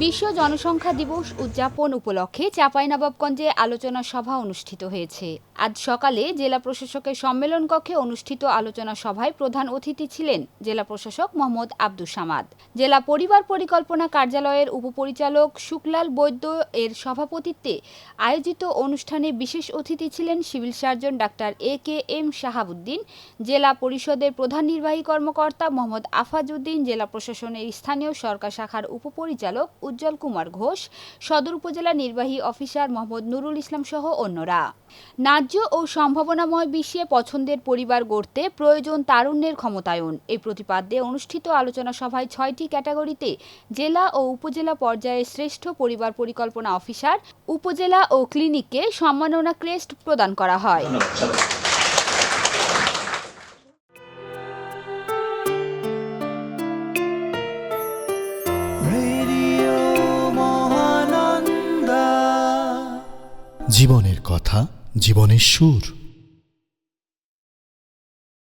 বিশ্ব জনসংখ্যা দিবস উদযাপন উপলক্ষে চাঁপাইনবাবগঞ্জে আলোচনা সভা অনুষ্ঠিত হয়েছে। আজ সকালে জেলা প্রশাসকের সম্মেলন কক্ষে অনুষ্ঠিত আলোচনা সভায় প্রধান অতিথি ছিলেন জেলা প্রশাসক মোহাম্মদ আব্দুস সামাদ। জেলা পরিবার পরিকল্পনা কার্যালয়ের উপপরিচালক শুক্লাল বৈদ্য এর সভাপতিত্বে আয়োজিত অনুষ্ঠানে বিশেষ অতিথি ছিলেন civil surgeon doctor A K M Shahabuddin, জেলা পরিষদের প্রধান নির্বাহী কর্মকর্তা মোহাম্মদ আফাজউদ্দিন, জেলা প্রশাসনের স্থানীয় সরকার শাখার উপপরিচালক উজ্জ্বল কুমার ঘোষ, সদর উপজেলা নির্বাহী অফিসার মোহাম্মদ নুরুল ইসলাম সহ অন্যরা। ন্যায্য ও সম্ভাবনাময় বিশ্বে পছন্দের পরিবার গড়তে প্রয়োজন তারুণ্যের ক্ষমতায়ন। এই প্রতিপাদ্যে অনুষ্ঠিত আলোচনা সভায় ছয়টি ক্যাটাগরিতে জেলা ও উপজেলা পর্যায়ে শ্রেষ্ঠ পরিবার পরিকল্পনা অফিসার, উপজেলা ও ক্লিনিককে সম্মাননা ক্রেস্ট প্রদান করা হয়। Radio জীবনের কথা জীবনের সুর।